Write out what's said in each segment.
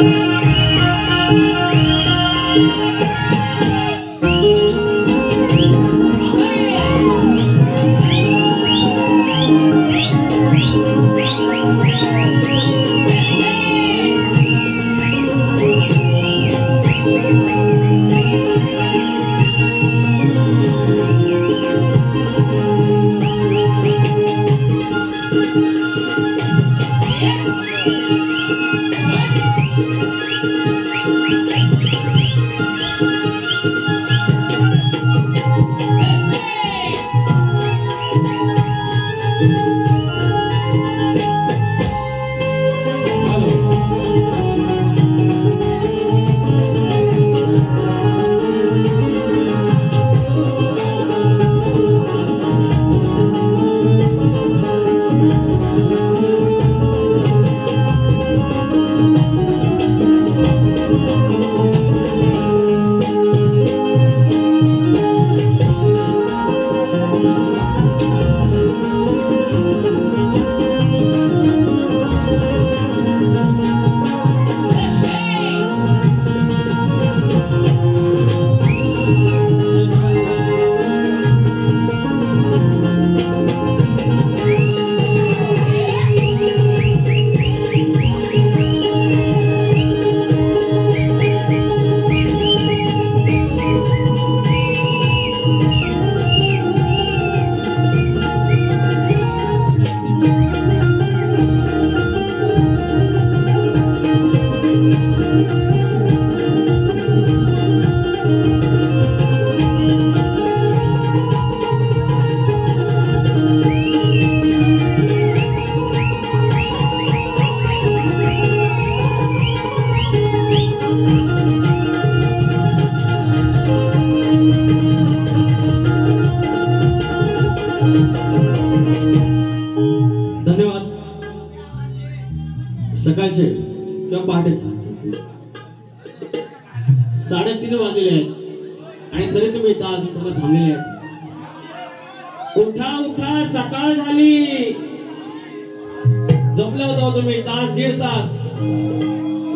धन्यवाद आहेत आणि तरी तुम्ही इथं अजूनपर्यंत थांबलेले आहेत. उठा उठा सकाळ झाली. जपले होतो हो तुम्ही तास दीड तास.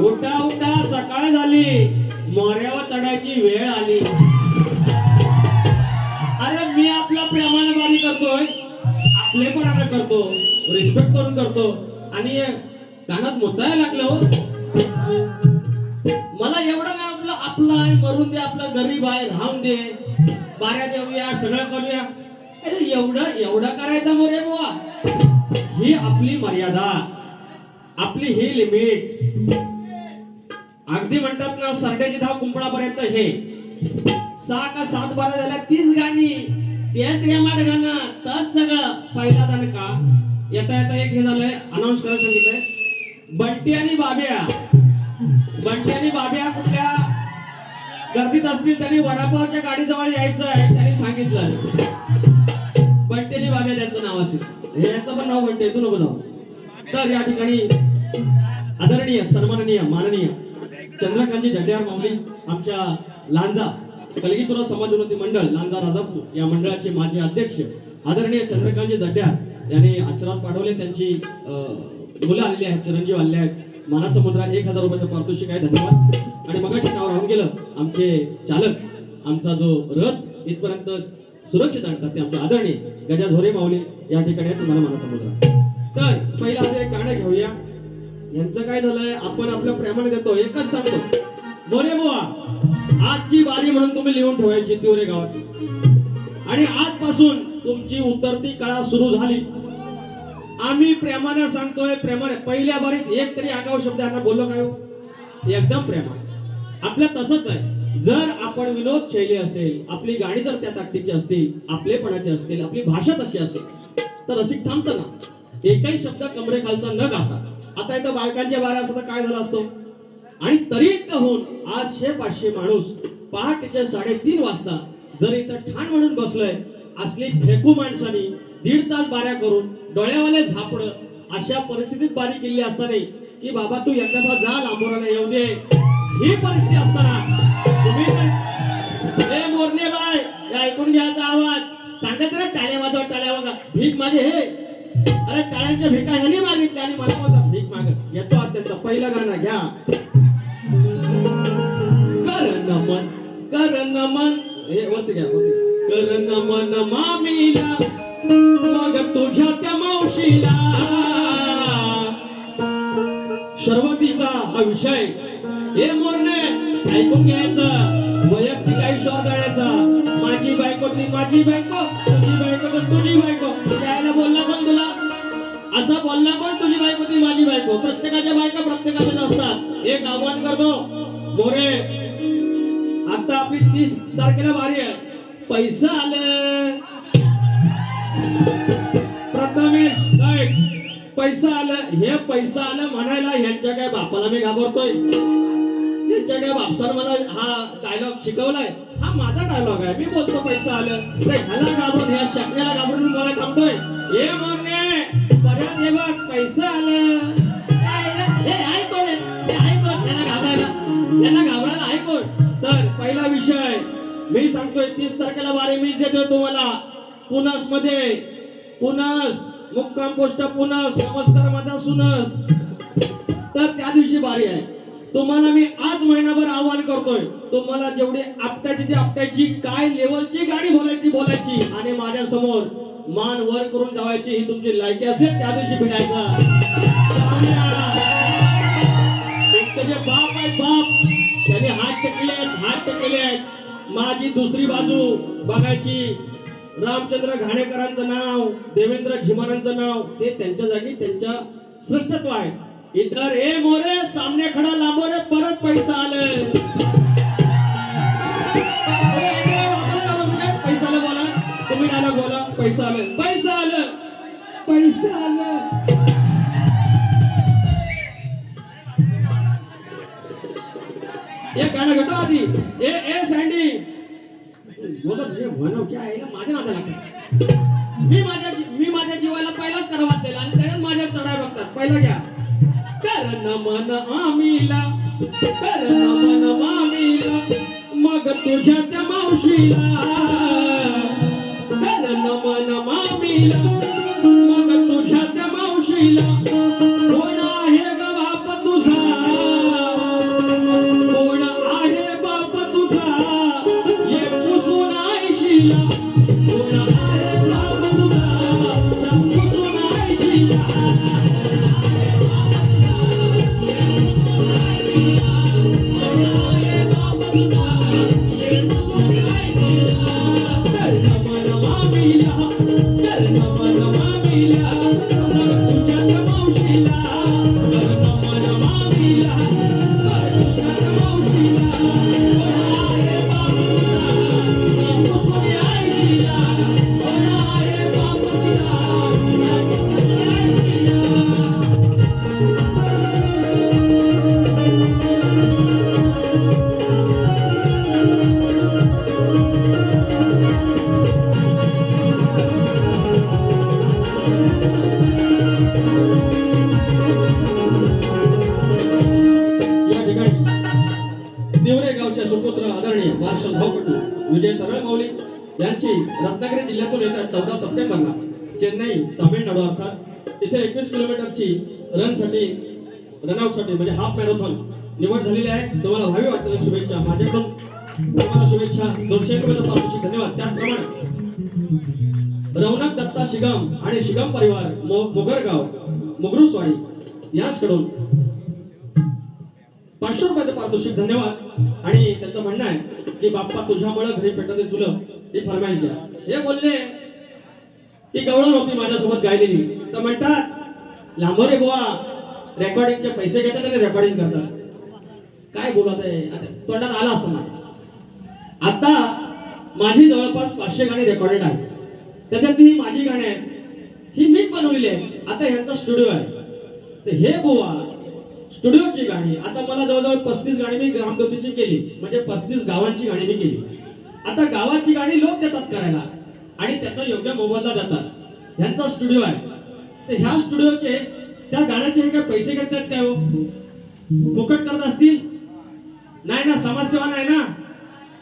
उठा उठा सकाळ झाली. मोऱ्यावर चढायची वेळ आली. अरे मी आपला प्रेमाने करतोय. आपले पण आता करतो. रिस्पेक्ट करून करतो. आणि कानात मोतायला लागलं हो. आपलं गरीब आहे राहून दे. बाऱ्या देऊया सगळं करूया. अरे एवढं एवढं करायचं मोरे बुवा. ही आपली मर्यादा. आपली ही लिमिट. अगदी म्हणतात ना सरड्याची धाव कुंपणापर्यंत हे. सहा का सात बारा झाल्या तीच गाणी. तेच रेमाड गाणं तच सगळं. पहिला का येता येता एक हे झालंय अनाऊन्स करायला सांगितलंय. बंटी आणि बाब्या. बंटी आणि बाब्या कुठल्या? गर्दीत असतील त्यांनी वडापावच्या गाडीजवळ यायचं आहे त्यांनी सांगितलं. बंटेनी आणि त्यांचं नाव असेल. याचं पण नाव म्हणते तू नको जाऊ. तर या ठिकाणी आदरणीय सन्माननीय माननीय चंद्रकांतजी झड्यार माऊली आमच्या लांजा कलगीतुरा समाज उन्नती मंडळ लांजा राजापूर या मंडळाचे माजी अध्यक्ष आदरणीय चंद्रकांतजी झड्यार यांनी आशीर्वाद पाठवले. त्यांची मुलं आलेली आहेत चिरंजीव आलेले आहेत. मानाचा मुद्रा एक हजार रुपयाचं पारितोषिक आहे. धन्यवाद. आणि मगाशी नाव केलं आमचे चालक आमचा जो रथ इथपर्यंत सुरक्षित आणतात ते आमचे आदरणीय गजा झोरे माऊली या ठिकाणी तुम्हाला मनाचा मुद्रा तर पहिला आधी एक गाणं घेऊया. यांचं काय झालंय आपण आपल्या प्रेमाने देतो एकच सांगतो. बोले बुवा आजची बारी म्हणून तुम्ही लिहून ठेवायची तिवरे गावात आणि आजपासून तुमची उतरती कळा सुरू झाली. आम्ही प्रेमाने सांगतोय प्रेमाने. पहिल्या बारीत एक तरी आगाव शब्द यांना बोललो काय हो? एकदम प्रेमाने. आपल्या तसंच आहे. जर आपण विनोद शैली असेल आपली गाणी जर त्या ताकदीची असतील आपलेपणाची असतील आपली भाषा तशी असेल तर रसिक थांबतं ना. एकही शब्द कमरेखालचा न गाता. आता एकदा बायकांच्या बाऱ्या असं काय झालं असतो? आणि तरी कहून आठशे पाचशे माणूस पहाटेच्या साडेतीन वाजता जर इथं ठाण म्हणून बसलोय असली फेकू माणसानी दीड तास बाऱ्या करून डोळ्यावाले झापड अशा परिस्थितीत बारी केली असताना की बाबा तू एकदाचा जा लांबोराला येऊ दे. ही परिस्थिती असताना तुम्ही हे मोरणे बाय ऐकून घ्यायचा आवाज. सांगत रे टाळ्या वाजवा टाळ्या वाजा भीक माझे हे. अरे टाळ्यांच्या भिका ह्याने मागितल्या आणि मला होता भीक माग. घेतो अत्यंत. पहिलं गाणं घ्या. कर नमन कर नमन. हे वरती घ्या. कर नमन मामीला मग तुझ्या त्या मावशीला. शर्वतीचा हा विषय हे मोरणे ऐकून घ्यायचं वैयक्तिक आयुष्यावर जाण्याचा. माझी बायको ती माझी बायको तुझी बायको तर तुझी बायको. त्याला बोलला पण तुला? असं बोलला पण तुझी बायको ती माझी बायको. प्रत्येकाच्या बायका प्रत्येकाच्याच असतात. एक आव्हान करतो मोरे आता आपली तीस तारखेला वारी आहे. पैसा आलं. प्रथमेश काय पैसा आलं. हे पैसा आलं म्हणायला ह्यांच्या काय बापाला मी घाबरतोय? त्यांच्या काय बापसार मला हा डायलॉग शिकवलाय. हा माझा डायलॉग आहे. मी बोलतो पैसा आलं. तर ह्याला घाबरून ह्या शकण्याला घाबरून मला थांबतोय. हे मरणे बऱ्याच हे बघ पैसा आलं. हे हे घाबरायला याला घाबरायला आहे कोण? तर पहिला विषय मी सांगतोय तीस तारखेला वारे मी देतोय तुम्हाला. पुनसमध्ये. पुनस. मुक्काम पोस्ट पुनस. नमस्कार माझा सुनस. तर त्या दिवशी बारी आहे. तुम्हाला मी आज महिनाभर आव्हान करतोय. तुम्हाला जेवढी आपट्याची ती आपट्याची काय लेवलची गाडी बोलायची बोलायची. आणि माझ्यासमोर मान वर करून जावायची ही तुमची लायकी असेल त्या दिवशी भिडायचा बाप आहेत बाप. त्याने हात टेकले आहेत हात टेकले आहेत. माझी दुसरी बाजू बघायची. रामचंद्र घाणेकरांचं नाव देवेंद्र झिमारांचं नाव ते त्यांच्या जागी त्यांच्या श्रेष्ठत्व आहे इतर ए मोरे पैसा आलं. पैसा आलं बोला. तुम्ही बोला? पैसा आलं. पैसा आलं. पैसा आलं. एक गाणं घेतो आधी. ए ए सँडी बोलतो तुझे म्हणव क्या आहे ना माझ्या नात्या मी माझ्या मी माझ्या जीवाला पहिलाच आणि त्यानेच माझ्या चढाय बघतात. पहिला घ्या. कर नमन आमीला मामीला मग तुझ्या त्या मावशीला. कर नमन मामीला. मग तुझ्या त्या मावशीला. कोण आहे ग बाप तुझा? कोण आहे बाप तुझा? ये पुसून आयशीला भाऊ मार्शल विजय तरळमौली यांची रत्नागिरी जिल्ह्यातून येत्या चौदा सप्टेंबरला चेन्नई तामिळनाडू अर्थात इथे एकवीस किलोमीटरची रनसाठी रनआउटसाठी म्हणजे हाफ मॅरेथॉन निवड झालेली आहे. तुम्हाला व्हावी वाटतील शुभेच्छा माझ्याकडून. तुम्हाला शुभेच्छा दोनशे एक रुपयाचा पारितोषिक धन्यवाद. त्याचप्रमाणे रौनक दत्ता शिगम आणि शिगम परिवार मो- मोगरगाव मुगरुसवाडी याचकडून पाचशे रुपयाचं पारितोषिक धन्यवाद. आणि त्याचं म्हणणं आहे की बाप्पा तुझ्यामुळे घरी पेटते चुलं हे फरमाईश घ्या. हे बोलले ती गवळण होती माझ्यासोबत गायलेली. तर म्हणतात लांबोरे बुवा रेकॉर्डिंगचे पैसे घेतात आणि रेकॉर्डिंग करतात. काय बोलत आहे आता तोंडात आला असतो ना. आता माझी जवळपास पाचशे गाणी रेकॉर्डेड आहेत. त्याच्यात ही माझी गाणी आहेत. ही मीच बनवलेली आहे आता ह्यांचा स्टुडिओ आहे. तर हे बुवा स्टुडिओची गाणी. आता मला जवळजवळ पस्तीस गाणी मी ग्रामज्योतीची केली. म्हणजे पस्तीस गावांची गाणी मी केली. आता गावाची गाणी लोक देतात करायला. आणि त्याचा योग्य मोबदला जातात ह्यांचा स्टुडिओ आहे. तर ह्या स्टुडिओचे त्या गाण्याचे काय पैसे घेतात काय हो? फुकट करत असतील? नाही ना समाजसेवा नाही ना?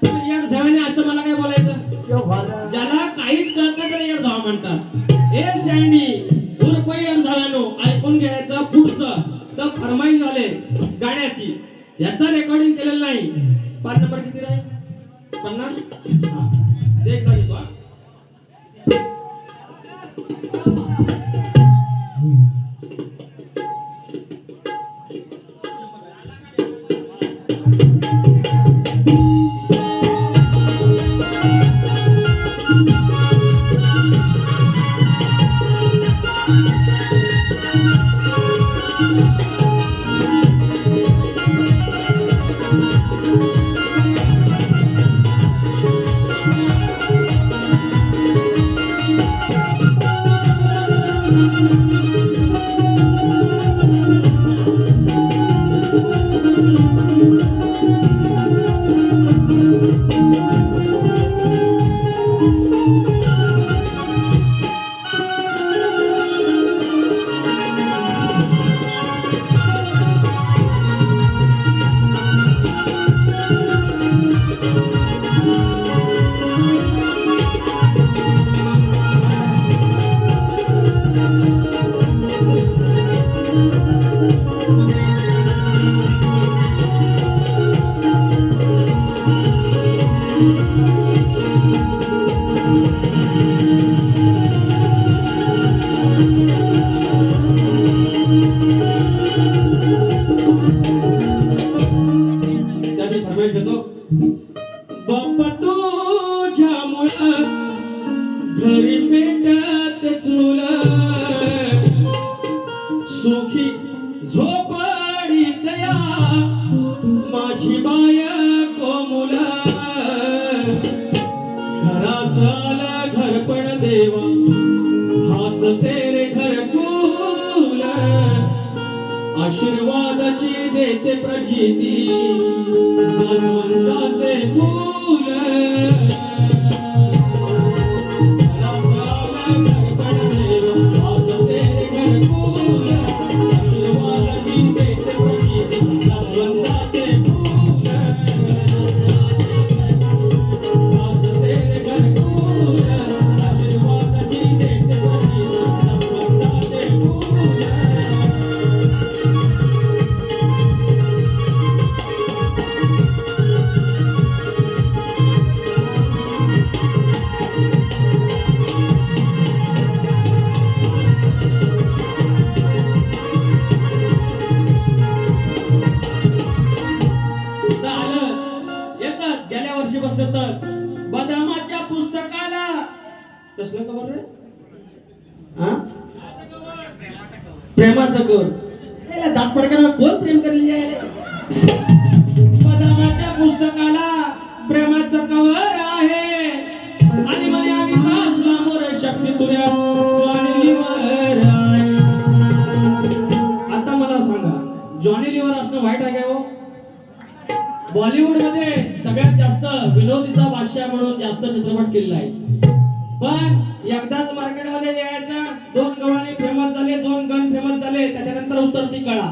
तुम्ही येड असं मला काय बोलायचं? ज्याला काहीच कळत नाही त्याला येड झावा म्हणतात. ए सँडी रुपये येड झाव्यानो ऐकून घ्यायचं पुढचं. तर फरमाईन झाले गाण्याची. याचा रेकॉर्डिंग केलेलं नाही. पाच नंबर किती राहील पन्नास? आशीर्वादाची देते प्रचिती. जास्वंदाचे फुल कोण त्याला दात पडकाला कोण प्रेम करेल यायला? बदामाच्या पुस्तकाला प्रेमाचं कवर आहे. आणि म्हणे आम्ही कासला मोर शक्ती तुल्या जॉनी लिव्हर आहे. आता मला सांगा जॉनी लिव्हर असणं वाईट आहे काय हो? बॉलिवूडमध्ये सगळ्यात जास्त विनोदीचा बादशाह म्हणून जास्त चित्रपट केलेला आहे. पण एकदाच मार्केटमध्ये यायचा दोन गवळणी फेमस झाले दोन गण फेमस झाले त्याच्यानंतर उतरती कळा.